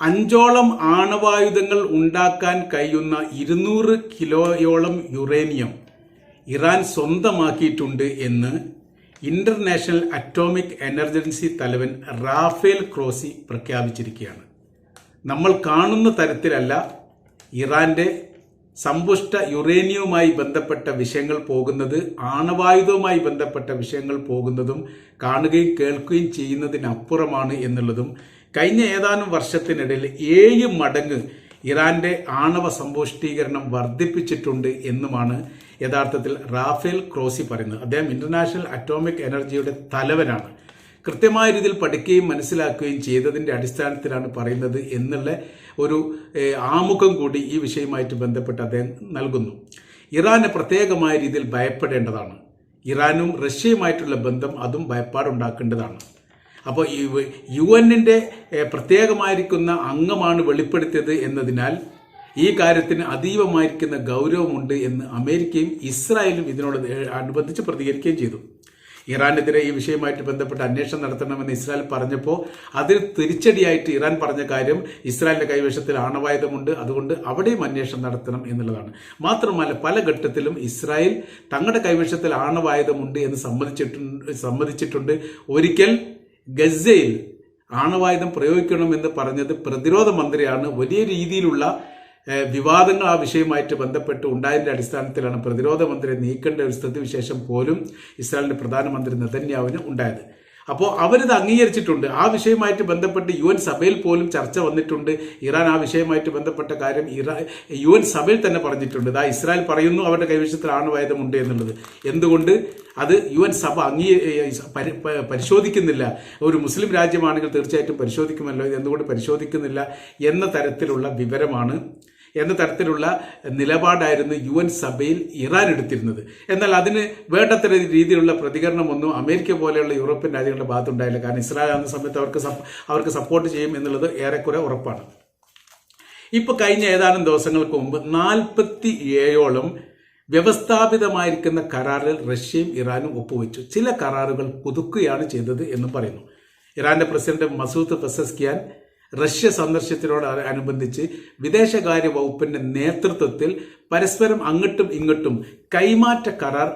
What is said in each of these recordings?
അഞ്ചോളം ആണവായുധങ്ങൾ ഉണ്ടാക്കാൻ കഴിയുന്ന ഇരുന്നൂറ് കിലോയോളം യുറേനിയം ഇറാൻ സ്വന്തമാക്കിയിട്ടുണ്ട് എന്ന് ഇന്റർനാഷണൽ അറ്റോമിക് എനർജൻസി തലവൻ റാഫേൽ ക്രോസി പ്രഖ്യാപിച്ചിരിക്കുകയാണ്. നമ്മൾ കാണുന്ന തരത്തിലല്ല ഇറാന്റെ സമ്പുഷ്ട യുറേനിയവുമായി ബന്ധപ്പെട്ട വിഷയങ്ങൾ പോകുന്നത് ആണവായുധവുമായി ബന്ധപ്പെട്ട വിഷയങ്ങൾ പോകുന്നതും കാണുകയും കേൾക്കുകയും ചെയ്യുന്നതിനപ്പുറമാണ് എന്നുള്ളതും കഴിഞ്ഞ ഏതാനും വർഷത്തിനിടയിൽ ഏഴ് മടങ്ങ് ഇറാന്റെ ആണവ സമ്പുഷ്ടീകരണം വർദ്ധിപ്പിച്ചിട്ടുണ്ട് എന്നുമാണ് യഥാർത്ഥത്തിൽ റാഫേൽ ക്രോസി പറയുന്നത്. അദ്ദേഹം ഇന്റർനാഷണൽ അറ്റോമിക് എനർജിയുടെ തലവനാണ്. കൃത്യമായ രീതിയിൽ പഠിക്കുകയും മനസ്സിലാക്കുകയും ചെയ്തതിന്റെ അടിസ്ഥാനത്തിലാണ് പറയുന്നത് എന്നുള്ള ഒരു ആമുഖം കൂടി ഈ വിഷയവുമായിട്ട് ബന്ധപ്പെട്ട് അദ്ദേഹം നൽകുന്നു. ഇറാന് പ്രത്യേകമായ രീതിയിൽ ഭയപ്പെടേണ്ടതാണ്. ഇറാനും റഷ്യയുമായിട്ടുള്ള ബന്ധം അതും ഭയപ്പാടുണ്ടാക്കേണ്ടതാണ്. അപ്പോൾ ഈ യു എന്നിന്റെ പ്രത്യേകമായിരിക്കുന്ന അംഗമാണ് വെളിപ്പെടുത്തിയത് എന്നതിനാൽ ഈ കാര്യത്തിന് അതീവമായിരിക്കുന്ന ഗൗരവമുണ്ട് എന്ന് അമേരിക്കയും ഇസ്രായേലും ഇതിനോട് അനുബന്ധിച്ച് പ്രതികരിക്കുകയും ചെയ്തു. ഇറാനെതിരെ ഈ വിഷയവുമായിട്ട് ബന്ധപ്പെട്ട് അന്വേഷണം നടത്തണമെന്ന് ഇസ്രായേൽ പറഞ്ഞപ്പോൾ അതിൽ തിരിച്ചടിയായിട്ട് ഇറാൻ പറഞ്ഞ കാര്യം ഇസ്രായേലിന്റെ കൈവശത്തിൽ ആണവായുധമുണ്ട് അതുകൊണ്ട് അവിടെയും അന്വേഷണം നടത്തണം എന്നുള്ളതാണ്. മാത്രമല്ല പല ഘട്ടത്തിലും ഇസ്രായേൽ തങ്ങളുടെ കൈവശത്തിൽ ആണവായുധമുണ്ട് എന്ന് സമ്മതിച്ചിട്ടുണ്ട് സമ്മതിച്ചിട്ടുണ്ട്. ഒരിക്കൽ ഗസയിൽ ആണവായുധം പ്രയോഗിക്കണമെന്ന് പറഞ്ഞത് പ്രതിരോധ മന്ത്രിയാണ്. വലിയ രീതിയിലുള്ള വിവാദങ്ങൾ ആ വിഷയവുമായിട്ട് ബന്ധപ്പെട്ട് ഉണ്ടായതിന്റെ അടിസ്ഥാനത്തിലാണ് പ്രതിരോധ മന്ത്രിയെ നീക്കേണ്ട ഒരു സ്ഥിതിവിശേഷം പോലും ഇസ്രായേലിന്റെ പ്രധാനമന്ത്രി നെതന്യാവിന് ഉണ്ടായത്. അപ്പോൾ അവരിത് അംഗീകരിച്ചിട്ടുണ്ട്. ആ വിഷയമായിട്ട് ബന്ധപ്പെട്ട് യു എൻ സഭയിൽ പോലും ചർച്ച വന്നിട്ടുണ്ട്. ഇറാൻ ആ വിഷയമായിട്ട് ബന്ധപ്പെട്ട കാര്യം ഇറാ യു എൻ സഭയിൽ തന്നെ പറഞ്ഞിട്ടുണ്ട്. ഇതാ ഇസ്രായേൽ പറയുന്നു അവരുടെ കൈവശത്തിൽ ആണവായുധമുണ്ട് എന്നുള്ളത്. എന്തുകൊണ്ട്? അത് യു എൻ സഭ അംഗീ പരിശോധിക്കുന്നില്ല. ഒരു മുസ്ലിം രാജ്യമാണെങ്കിൽ തീർച്ചയായിട്ടും പരിശോധിക്കുമല്ലോ. ഇത് എന്തുകൊണ്ട് പരിശോധിക്കുന്നില്ല എന്ന തരത്തിലുള്ള വിവരമാണ് എന്ന തരത്തിലുള്ള നിലപാടായിരുന്നു യു എൻ സഭയിൽ ഇറാൻ എടുത്തിരുന്നത്. എന്നാൽ അതിന് വേണ്ടത്ര രീതിയിലുള്ള പ്രതികരണമൊന്നും അമേരിക്ക പോലെയുള്ള യൂറോപ്യൻ രാജ്യങ്ങളുടെ ഭാഗത്തുണ്ടായില്ല. കാരണം ഇസ്രായേൽ ആകുന്ന സമയത്ത് അവർക്ക് അവർക്ക് സപ്പോർട്ട് ചെയ്യും എന്നുള്ളത് ഏറെക്കുറെ ഉറപ്പാണ്. ഇപ്പൊ കഴിഞ്ഞ ഏതാനും ദിവസങ്ങൾക്ക് മുമ്പ് നാൽപ്പത്തി ഏഴോളം വ്യവസ്ഥാപിതമായിരിക്കുന്ന കരാറിൽ റഷ്യയും ഇറാനും ഒപ്പുവെച്ചു. ചില കരാറുകൾ പുതുക്കുകയാണ് ചെയ്തത് എന്നും പറയുന്നു. ഇറാന്റെ പ്രസിഡന്റ് മസൂദ് പെസസ്കിയാൻ റഷ്യ സന്ദർശനത്തിനോട് അനുബന്ധിച്ച് വിദേശകാര്യ വകുപ്പിന്റെ നേതൃത്വത്തിൽ പരസ്പരം അങ്ങോട്ടും ഇങ്ങോട്ടും കൈമാറ്റ കരാർ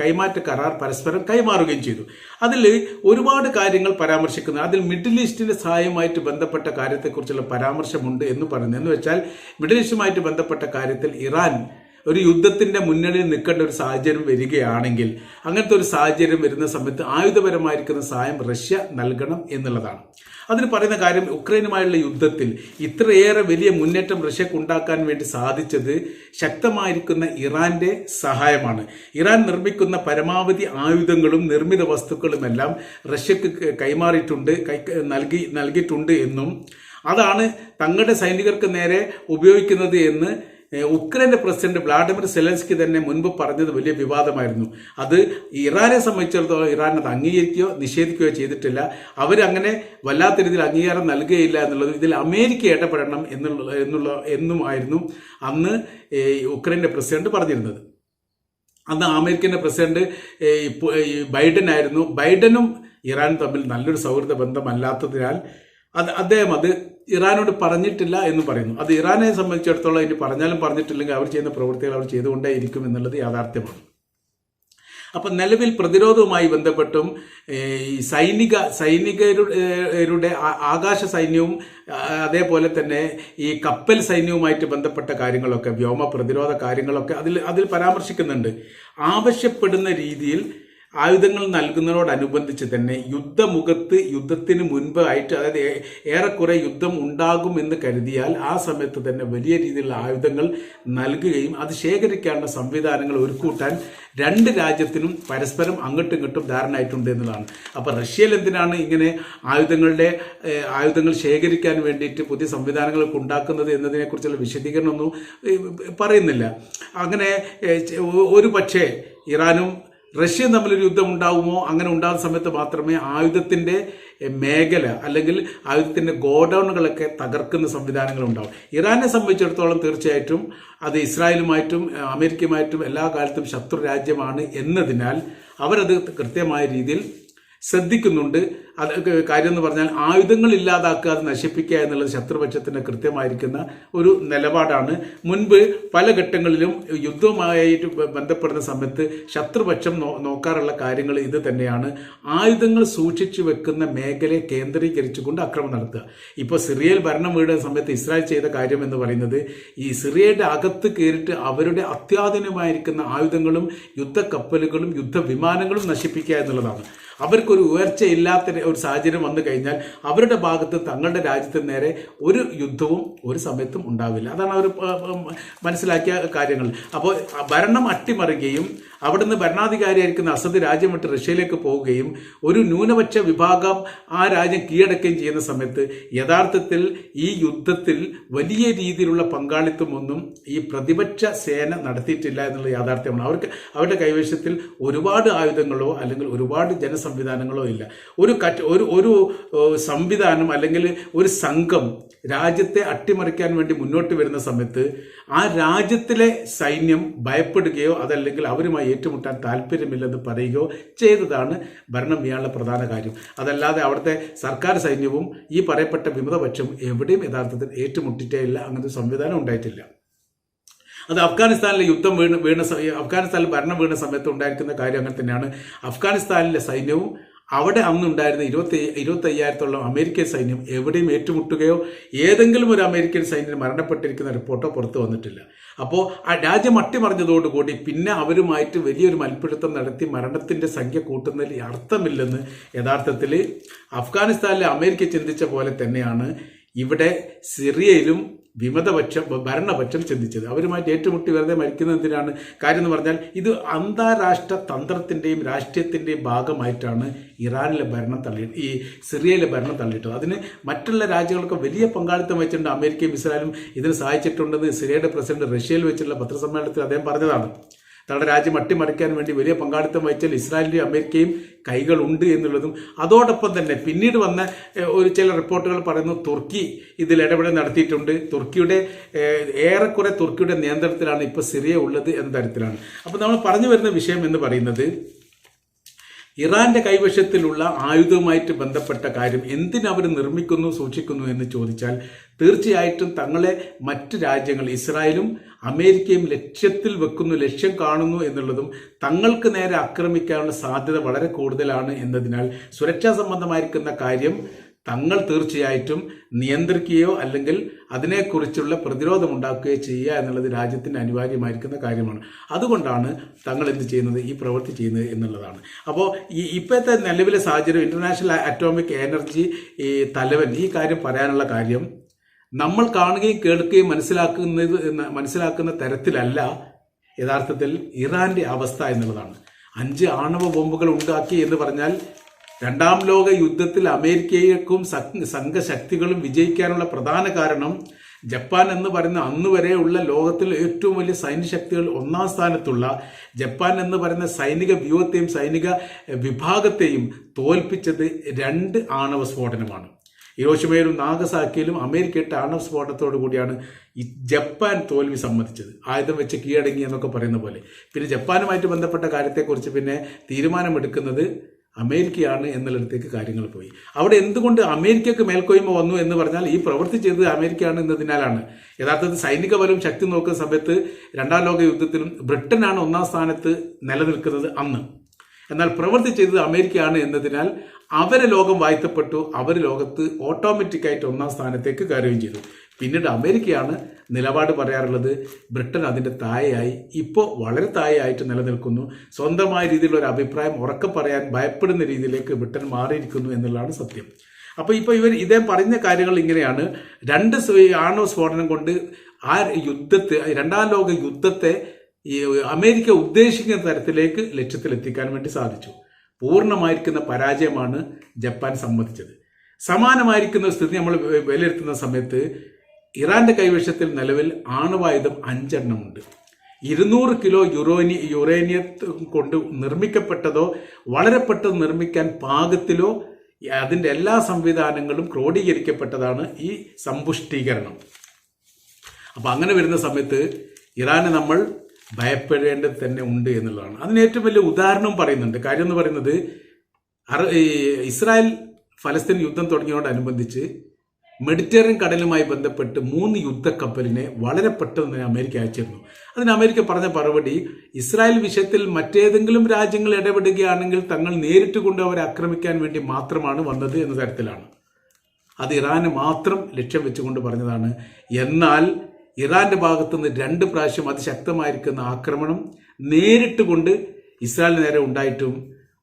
കൈമാറ്റ കരാർ പരസ്പരം കൈമാറുകയും ചെയ്തു. അതിൽ ഒരുപാട് കാര്യങ്ങൾ പരാമർശിക്കുന്നു. അതിൽ മിഡിൽ ഈസ്റ്റിന്റെ സഹായമായിട്ട് ബന്ധപ്പെട്ട കാര്യത്തെക്കുറിച്ചുള്ള പരാമർശമുണ്ട് എന്ന് പറയുന്നത് എന്ന് വെച്ചാൽ മിഡിൽ ഈസ്റ്റുമായിട്ട് ബന്ധപ്പെട്ട കാര്യത്തിൽ ഇറാൻ ഒരു യുദ്ധത്തിന്റെ മുന്നണിയിൽ നിൽക്കേണ്ട ഒരു സാഹചര്യം വരികയാണെങ്കിൽ അങ്ങനത്തെ ഒരു സാഹചര്യം വരുന്ന സമയത്ത് ആയുധപരമായിരിക്കുന്ന സഹായം റഷ്യ നൽകണം എന്നുള്ളതാണ്. അതിന് പറയുന്ന കാര്യം ഉക്രൈനുമായുള്ള യുദ്ധത്തിൽ ഇത്രയേറെ വലിയ മുന്നേറ്റം റഷ്യക്ക് ഉണ്ടാക്കാൻ വേണ്ടി സാധിച്ചത് ശക്തമായിരിക്കുന്ന ഇറാന്റെ സഹായമാണ്. ഇറാൻ നിർമ്മിക്കുന്ന പരമാവധി ആയുധങ്ങളും നിർമ്മിത വസ്തുക്കളുമെല്ലാം റഷ്യക്ക് കൈമാറിയിട്ടുണ്ട് കൈ നൽകി നൽകിയിട്ടുണ്ട് എന്നും അതാണ് തങ്ങളുടെ സൈനികർക്ക് നേരെ ഉപയോഗിക്കുന്നത് എന്ന് ഏഹ് ഉക്രൈന്റെ പ്രസിഡന്റ് വ്ളാഡിമിർ സെലൻസ്കി തന്നെ മുൻപ് പറഞ്ഞത് വലിയ വിവാദമായിരുന്നു. അത് ഇറാനെ സംബന്ധിച്ചിടത്തോളം ഇറാൻ അത് അംഗീകരിക്കുകയോ നിഷേധിക്കുകയോ ചെയ്തിട്ടില്ല. അവരങ്ങനെ വല്ലാത്ത രീതിയിൽ അംഗീകാരം നൽകുകയില്ല എന്നുള്ളത് ഇതിൽ അമേരിക്ക ഇടപെടണം എന്നുള്ള എന്നുള്ള എന്നുമായിരുന്നു അന്ന് ഉക്രൈന്റെ പ്രസിഡന്റ് പറഞ്ഞിരുന്നത്. അന്ന് അമേരിക്കന്റെ പ്രസിഡന്റ് ബൈഡൻ ആയിരുന്നു ബൈഡനും ഇറാൻ തമ്മിൽ നല്ലൊരു സൗഹൃദ ബന്ധമല്ലാത്തതിനാൽ അത് അദ്ദേഹം അത് ഇറാനോട് പറഞ്ഞിട്ടില്ല എന്ന് പറയുന്നു. അത് ഇറാനെ സംബന്ധിച്ചിടത്തോളം ഇനി പറഞ്ഞാലും പറഞ്ഞിട്ടില്ലെങ്കിൽ അവർ ചെയ്യുന്ന പ്രവൃത്തികൾ അവർ ചെയ്തുകൊണ്ടേ ഇരിക്കും എന്നുള്ളത് യാഥാർത്ഥ്യമാണ്. അപ്പം നിലവിൽ പ്രതിരോധവുമായി ബന്ധപ്പെട്ടും ഈ സൈനിക സൈനികരുടെ ആകാശ സൈന്യവും അതേപോലെ തന്നെ ഈ കപ്പൽ സൈന്യവുമായിട്ട് ബന്ധപ്പെട്ട കാര്യങ്ങളൊക്കെ വ്യോമ പ്രതിരോധ കാര്യങ്ങളൊക്കെ അതിൽ അതിൽ പരാമർശിക്കുന്നുണ്ട്. ആവശ്യപ്പെടുന്ന രീതിയിൽ ആയുധങ്ങൾ നൽകുന്നതിനോടനുബന്ധിച്ച് തന്നെ യുദ്ധമുഖത്ത് യുദ്ധത്തിന് മുൻപ് ആയിട്ട് അതായത് ഏറെക്കുറെ യുദ്ധം ഉണ്ടാകും എന്ന് കരുതിയാൽ ആ സമയത്ത് തന്നെ വലിയ രീതിയിലുള്ള ആയുധങ്ങൾ നൽകുകയും അത് ശേഖരിക്കാനുള്ള സംവിധാനങ്ങൾ ഒരുക്കൂട്ടാൻ രണ്ട് രാജ്യത്തിനും പരസ്പരം അങ്ങോട്ടും ഇങ്ങോട്ടും ധാരണയായിട്ടുണ്ട് എന്നുള്ളതാണ്. അപ്പോൾ റഷ്യയിൽ എന്തിനാണ് ഇങ്ങനെ ആയുധങ്ങളുടെ ആയുധങ്ങൾ ശേഖരിക്കാൻ വേണ്ടിയിട്ട് പുതിയ സംവിധാനങ്ങളൊക്കെ ഉണ്ടാക്കുന്നത് എന്നതിനെക്കുറിച്ചുള്ള വിശദീകരണമൊന്നും പറയുന്നില്ല. അങ്ങനെ ഒരു പക്ഷേ ഇറാനും റഷ്യയും തമ്മിലൊരു യുദ്ധം ഉണ്ടാകുമോ അങ്ങനെ ഉണ്ടാകുന്ന സമയത്ത് മാത്രമേ ആയുധത്തിന്റെ എഹ്, മേഖല അല്ലെങ്കിൽ ആയുധത്തിന്റെ ഗോഡൗണുകളൊക്കെ തകർക്കുന്ന സംവിധാനങ്ങൾ ഉണ്ടാവും. ഇറാനെ സംബന്ധിച്ചിടത്തോളം തീർച്ചയായിട്ടും അത് ഇസ്രായേലുമായിട്ടും അമേരിക്കയുമായിട്ടും എല്ലാ കാലത്തും ശത്രു രാജ്യമാണ് എന്നതിനാൽ അവരത് കൃത്യമായ രീതിയിൽ ശ്രദ്ധിക്കുന്നുണ്ട്. അത് കാര്യം എന്ന് പറഞ്ഞാൽ ആയുധങ്ങൾ ഇല്ലാതാക്കുക അത് നശിപ്പിക്കുക എന്നുള്ളത് ശത്രുപക്ഷത്തിന് കൃത്യമായിരിക്കുന്ന ഒരു നിലപാടാണ്. മുൻപ് പല ഘട്ടങ്ങളിലും യുദ്ധവുമായിട്ട് ബന്ധപ്പെടുന്ന സമയത്ത് ശത്രുപക്ഷം നോക്കാറുള്ള കാര്യങ്ങൾ ഇത് തന്നെയാണ്. ആയുധങ്ങൾ സൂക്ഷിച്ചു വെക്കുന്ന മേഖലയെ കേന്ദ്രീകരിച്ചുകൊണ്ട് അക്രമം നടത്തുക. ഇപ്പോൾ സിറിയയിൽ ഭരണം വീടുന്ന സമയത്ത് ഇസ്രായേൽ ചെയ്ത കാര്യം എന്ന് പറയുന്നത് ഈ സിറിയയുടെ അകത്ത് കയറിയിട്ട് അവരുടെ അത്യാധുനികമായിരിക്കുന്ന ആയുധങ്ങളും യുദ്ധക്കപ്പലുകളും യുദ്ധവിമാനങ്ങളും നശിപ്പിക്കുക എന്നുള്ളതാണ്. അവർക്കൊരു ഉയർച്ചയില്ലാത്ത ഒരു സാഹചര്യം വന്നു കഴിഞ്ഞാൽ അവരുടെ ഭാഗത്ത് തങ്ങളുടെ രാജ്യത്തിന് നേരെ ഒരു യുദ്ധവും ഒരു സമയത്തും ഉണ്ടാവില്ല. അതാണ് അവർ മനസ്സിലാക്കിയ കാര്യങ്ങൾ. അപ്പോൾ ഭരണം അട്ടിമറിയുകയും അവിടുന്ന് ഭരണാധികാരിയായിരിക്കുന്ന അസദ് രാജ്യം വിട്ട് റഷ്യയിലേക്ക് പോവുകയും ഒരു ന്യൂനപക്ഷ വിഭാഗം ആ രാജ്യം കീഴടക്കുകയും ചെയ്യുന്ന സമയത്ത് യഥാർത്ഥത്തിൽ ഈ യുദ്ധത്തിൽ വലിയ രീതിയിലുള്ള പങ്കാളിത്തമൊന്നും ഈ പ്രതിപക്ഷ സേന നടത്തിയിട്ടില്ല എന്നുള്ള യാഥാർത്ഥ്യമാണ്. അവർക്ക് അവരുടെ കൈവശത്തിൽ ഒരുപാട് ആയുധങ്ങളോ അല്ലെങ്കിൽ ഒരുപാട് ജനസംവിധാനങ്ങളോ ഇല്ല. ഒരു കറ്റ് ഒരു ഒരു സംവിധാനം അല്ലെങ്കിൽ ഒരു സംഘം രാജ്യത്തെ അട്ടിമറിക്കാൻ വേണ്ടി മുന്നോട്ട് വരുന്ന സമയത്ത് ആ രാജ്യത്തിലെ സൈന്യം ഭയപ്പെടുകയോ അതല്ലെങ്കിൽ അവരുമായി ഏറ്റുമുട്ടാൻ താല്പര്യമില്ലെന്ന് പറയുകയോ ചെയ്തതാണ് ഭരണം ചെയ്യാനുള്ള പ്രധാന കാര്യം. അതല്ലാതെ അവിടുത്തെ സർക്കാർ സൈന്യവും ഈ പറയപ്പെട്ട വിമതപക്ഷം എവിടെയും യഥാർത്ഥത്തിൽ ഏറ്റുമുട്ടിയിട്ടേ ഇല്ല. അങ്ങനത്തെ സംവിധാനം ഉണ്ടായിട്ടില്ല. അത് അഫ്ഗാനിസ്ഥാനിലെ യുദ്ധം വീണ് വീണ അഫ്ഗാനിസ്ഥാനിൽ ഭരണം വീണ സമയത്ത് ഉണ്ടായിരിക്കുന്ന കാര്യം അങ്ങനെ തന്നെയാണ്. അഫ്ഗാനിസ്ഥാനിലെ സൈന്യവും അവിടെ അന്നുണ്ടായിരുന്ന ഇരുപത്തി ഇരുപത്തി അയ്യായിരത്തോളം അമേരിക്കൻ സൈന്യം എവിടെയും ഏറ്റുമുട്ടുകയോ ഏതെങ്കിലും ഒരു അമേരിക്കൻ സൈന്യം മരണപ്പെട്ടിരിക്കുന്ന റിപ്പോർട്ടോ പുറത്തു വന്നിട്ടില്ല. അപ്പോൾ ആ രാജ്യം അട്ടിമറിഞ്ഞതോടുകൂടി പിന്നെ അവരുമായിട്ട് വലിയൊരു മൽപ്പിടുത്തം നടത്തി മരണത്തിന്റെ സംഖ്യ കൂട്ടുന്നതിൽ അർത്ഥമില്ലെന്ന് യഥാർത്ഥത്തിൽ അഫ്ഗാനിസ്ഥാനിലെ അമേരിക്ക ചിന്തിച്ച പോലെ തന്നെയാണ് ഇവിടെ സിറിയയിലും വിമതപക്ഷം ഭരണപക്ഷം ചിന്തിച്ചത്. അവരുമായിട്ട് ഏറ്റുമുട്ടി വെറുതെ മരിക്കുന്നത് എന്തിനാണ്? കാര്യം എന്ന് പറഞ്ഞാൽ ഇത് അന്താരാഷ്ട്ര തന്ത്രത്തിന്റെയും രാഷ്ട്രീയത്തിന്റെയും ഭാഗമായിട്ടാണ് ഇറാനിലെ ഭരണം തള്ളി ഈ സിറിയയിലെ ഭരണം തള്ളിയിട്ടത് അതിന് മറ്റുള്ള രാജ്യങ്ങൾക്ക് വലിയ പങ്കാളിത്തം വെച്ചിട്ടുണ്ട്. അമേരിക്കയും ഇസ്രായേലും ഇതിന് സഹായിച്ചിട്ടുണ്ടെന്ന് സിറിയയുടെ പ്രസിഡന്റ് റഷ്യയിൽ വെച്ചുള്ള പത്രസമ്മേളനത്തിൽ അദ്ദേഹം പറഞ്ഞതാണ്. തങ്ങളുടെ രാജ്യം അട്ടിമറിക്കാൻ വേണ്ടി വലിയ പങ്കാളിത്തം വഹിച്ചാൽ ഇസ്രായേലിന്റെയും അമേരിക്കയും കൈകളുണ്ട് എന്നുള്ളതും അതോടൊപ്പം തന്നെ പിന്നീട് വന്ന ഒരു ചില റിപ്പോർട്ടുകൾ പറയുന്നു തുർക്കി ഇതിൽ ഇടപെടൽ നടത്തിയിട്ടുണ്ട്. തുർക്കിയുടെ ഏറെക്കുറെ തുർക്കിയുടെ നിയന്ത്രണത്തിലാണ് ഇപ്പോൾ സിറിയ ഉള്ളത് എന്ന തരത്തിലാണ്. അപ്പോൾ നമ്മൾ പറഞ്ഞു വരുന്ന വിഷയം എന്ന് പറയുന്നത് ഇറാന്റെ കൈവശത്തിലുള്ള ആയുധവുമായിട്ട് ബന്ധപ്പെട്ട കാര്യം എന്തിനവർ നിർമ്മിക്കുന്നു സൂക്ഷിക്കുന്നു എന്ന് ചോദിച്ചാൽ തീർച്ചയായിട്ടും തങ്ങളെ മറ്റ് രാജ്യങ്ങൾ ഇസ്രായേലും അമേരിക്കയും ലക്ഷ്യത്തിൽ വെക്കുന്നു ലക്ഷ്യം കാണുന്നു എന്നുള്ളതും തങ്ങൾക്ക് നേരെ ആക്രമിക്കാനുള്ള സാധ്യത വളരെ കൂടുതലാണ് എന്നതിനാൽ സുരക്ഷാ സംബന്ധമായിരിക്കുന്ന കാര്യം തങ്ങൾ തീർച്ചയായിട്ടും നിയന്ത്രിക്കുകയോ അല്ലെങ്കിൽ അതിനെക്കുറിച്ചുള്ള പ്രതിരോധം ഉണ്ടാക്കുകയോ ചെയ്യുക എന്നുള്ളത് രാജ്യത്തിന് അനിവാര്യമായിരിക്കുന്ന കാര്യമാണ്. അതുകൊണ്ടാണ് തങ്ങൾ എന്ത് ചെയ്യുന്നത്? ഈ പ്രവൃത്തി ചെയ്യുന്നത് എന്നുള്ളതാണ്. അപ്പോൾ ഈ ഇപ്പോഴത്തെ നിലവിലെ സാഹചര്യം ഇന്റർനാഷണൽ അറ്റോമിക് എനർജി ഈ തലവൻ ഈ കാര്യം പറയാനുള്ള കാര്യം നമ്മൾ കാണുകയും കേൾക്കുകയും മനസ്സിലാക്കുന്നത് മനസ്സിലാക്കുന്ന തരത്തിലല്ല യഥാർത്ഥത്തിൽ ഇറാന്റെ അവസ്ഥ എന്നുള്ളതാണ്. അഞ്ച് ആണവ ബോംബുകൾ ഉണ്ടാക്കി എന്ന് പറഞ്ഞാൽ രണ്ടാം ലോക യുദ്ധത്തിൽ അമേരിക്കയ്ക്കും സംഘശക്തികളും വിജയിക്കാനുള്ള പ്രധാന കാരണം ജപ്പാൻ എന്ന് പറയുന്ന അന്ന് വരെയുള്ള ലോകത്തിൽ ഏറ്റവും വലിയ സൈനിക ശക്തികൾ ഒന്നാം സ്ഥാനത്തുള്ള ജപ്പാൻ എന്ന് പറയുന്ന സൈനിക വ്യൂഹത്തെയും സൈനിക വിഭാഗത്തെയും തോൽപ്പിച്ചത് രണ്ട് ആണവ സ്ഫോടനമാണ്. ഹിരോഷിമയിലും നാഗസാക്കിയിലും അമേരിക്ക ഇട്ട ആണവ സ്ഫോടനത്തോടു കൂടിയാണ് ഈ ജപ്പാൻ തോൽവി സമ്മതിച്ചത്. ആയുധം വെച്ച് കീഴടങ്ങി എന്നൊക്കെ പറയുന്ന പോലെ. പിന്നെ ജപ്പാനുമായിട്ട് ബന്ധപ്പെട്ട കാര്യത്തെക്കുറിച്ച് പിന്നെ തീരുമാനമെടുക്കുന്നത് അമേരിക്കയാണ് എന്നുള്ളിടത്തേക്ക് കാര്യങ്ങൾ പോയി. അവിടെ എന്തുകൊണ്ട് അമേരിക്കക്ക് മേൽക്കോയ്മ വന്നു എന്ന് പറഞ്ഞാൽ ഈ പ്രവൃത്തി ചെയ്തത് അമേരിക്കയാണ് എന്നതിനാലാണ്. യഥാർത്ഥത്തിൽ സൈനിക ബലം ശക്തി നോക്കുന്ന സമയത്ത് രണ്ടാം ലോക യുദ്ധത്തിലും ബ്രിട്ടനാണ് ഒന്നാം സ്ഥാനത്ത് നിലനിൽക്കുന്നത് അന്ന്. എന്നാൽ പ്രവൃത്തി ചെയ്തത് അമേരിക്കയാണ് എന്നതിനാൽ അവരെ ലോകം വാഴ്ത്തപ്പെട്ടു അവർ ലോകത്ത് ഓട്ടോമാറ്റിക്കായിട്ട് ഒന്നാം സ്ഥാനത്തേക്ക് കയറുകയും ചെയ്തു. പിന്നീട് അമേരിക്കയാണ് നിലപാട് പറയാറുള്ളത്. ബ്രിട്ടൻ അതിന്റെ താഴെയായി ഇപ്പോൾ വളരെ താഴെയായിട്ട് നിലനിൽക്കുന്നു. സ്വന്തമായ രീതിയിലുള്ള ഒരു അഭിപ്രായം ഉറക്കെ പറയാൻ ഭയപ്പെടുന്ന രീതിയിലേക്ക് ബ്രിട്ടൻ മാറിയിരിക്കുന്നു എന്നുള്ളതാണ് സത്യം. അപ്പോൾ ഇപ്പോൾ ഇവർ ഇതേ പറഞ്ഞ കാര്യങ്ങൾ ഇങ്ങനെയാണ്. രണ്ട് ആണവ സ്ഫോടനം കൊണ്ട് ആ യുദ്ധത്തെ രണ്ടാം ലോക യുദ്ധത്തെ ഈ അമേരിക്ക ഉദ്ദേശിക്കുന്ന തരത്തിലേക്ക് ലക്ഷ്യത്തിലെത്തിക്കാൻ വേണ്ടി സാധിച്ചു. പൂർണമായിരിക്കുന്ന പരാജയമാണ് ജപ്പാൻ സമ്മതിച്ചത്. സമാനമായിരിക്കുന്ന സ്ഥിതി നമ്മൾ വിലയിരുത്തുന്ന സമയത്ത് ഇറാന്റെ കൈവശത്തിൽ നിലവിൽ ആണവായുധം അഞ്ചെണ്ണമുണ്ട്. ഇരുന്നൂറ് കിലോ യുറോനി യുറേനിയം കൊണ്ട് നിർമ്മിക്കപ്പെട്ടതോ വളരെ പെട്ടെന്ന് നിർമ്മിക്കാൻ പാകത്തിലോ അതിന്റെ എല്ലാ സംവിധാനങ്ങളും ക്രോഡീകരിക്കപ്പെട്ടതാണ് ഈ സമ്പുഷ്ടീകരണം. അപ്പൊ അങ്ങനെ വരുന്ന സമയത്ത് ഇറാനെ നമ്മൾ ഭയപ്പെടേണ്ടത് തന്നെ ഉണ്ട് എന്നുള്ളതാണ്. അതിന് ഏറ്റവും വലിയ ഉദാഹരണം പറയുന്നുണ്ട്. കാര്യം എന്ന് പറയുന്നത് ഇസ്രായേൽ ഫലസ്തീൻ യുദ്ധം തുടങ്ങിയതോടനുബന്ധിച്ച് മെഡിറ്ററേനിയൻ കടലുമായി ബന്ധപ്പെട്ട് മൂന്ന് യുദ്ധക്കപ്പലിനെ വളരെ പെട്ടെന്ന് തന്നെ അമേരിക്ക അയച്ചിരുന്നു. അതിന് അമേരിക്ക പറഞ്ഞ മറുപടി ഇസ്രായേൽ വിഷയത്തിൽ മറ്റേതെങ്കിലും രാജ്യങ്ങൾ ഇടപെടുകയാണെങ്കിൽ തങ്ങൾ നേരിട്ട് കൊണ്ട് അവരെ ആക്രമിക്കാൻ വേണ്ടി മാത്രമാണ് വന്നത് എന്ന തരത്തിലാണ്. അത് ഇറാന് മാത്രം ലക്ഷ്യം വെച്ചുകൊണ്ട് പറഞ്ഞതാണ്. എന്നാൽ ഇറാന്റെ ഭാഗത്തു നിന്ന് രണ്ട് പ്രാവശ്യം അതിശക്തമായിരിക്കുന്ന ആക്രമണം നേരിട്ട് കൊണ്ട് ഇസ്രായേലിന് നേരെ ഉണ്ടായിട്ടും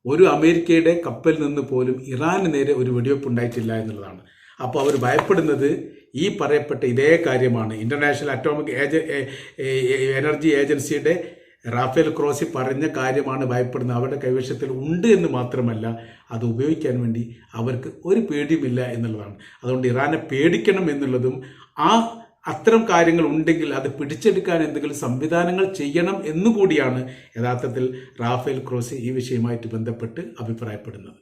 ഒരു അമേരിക്കയുടെ കപ്പലിൽ നിന്ന് പോലും ഇറാന് നേരെ ഒരു വെടിവെപ്പ് ഉണ്ടായിട്ടില്ല എന്നുള്ളതാണ്. അപ്പോൾ അവർ ഭയപ്പെടുന്നത് ഈ പറയപ്പെട്ട ഇതേ കാര്യമാണ്. ഇന്റർനാഷണൽ അറ്റോമിക് ഏജ എനർജി ഏജൻസിയുടെ റാഫേൽ ക്രോസി പറഞ്ഞ കാര്യമാണ് ഭയപ്പെടുന്നത്. അവരുടെ കൈവശത്തിൽ ഉണ്ട് എന്ന് മാത്രമല്ല അത് ഉപയോഗിക്കാൻ വേണ്ടി അവർക്ക് ഒരു പേടിയുമില്ല എന്നുള്ളതാണ്. അതുകൊണ്ട് ഇറാനെ പേടിക്കണം എന്നുള്ളതും ആ അത്തരം കാര്യങ്ങൾ ഉണ്ടെങ്കിൽ അത് പിടിച്ചെടുക്കാൻ എന്തെങ്കിലും സംവിധാനങ്ങൾ ചെയ്യണം എന്നുകൂടിയാണ് യഥാർത്ഥത്തിൽ റാഫേൽ ക്രോസി ഈ വിഷയമായിട്ട് ബന്ധപ്പെട്ട് അഭിപ്രായപ്പെടുന്നത്.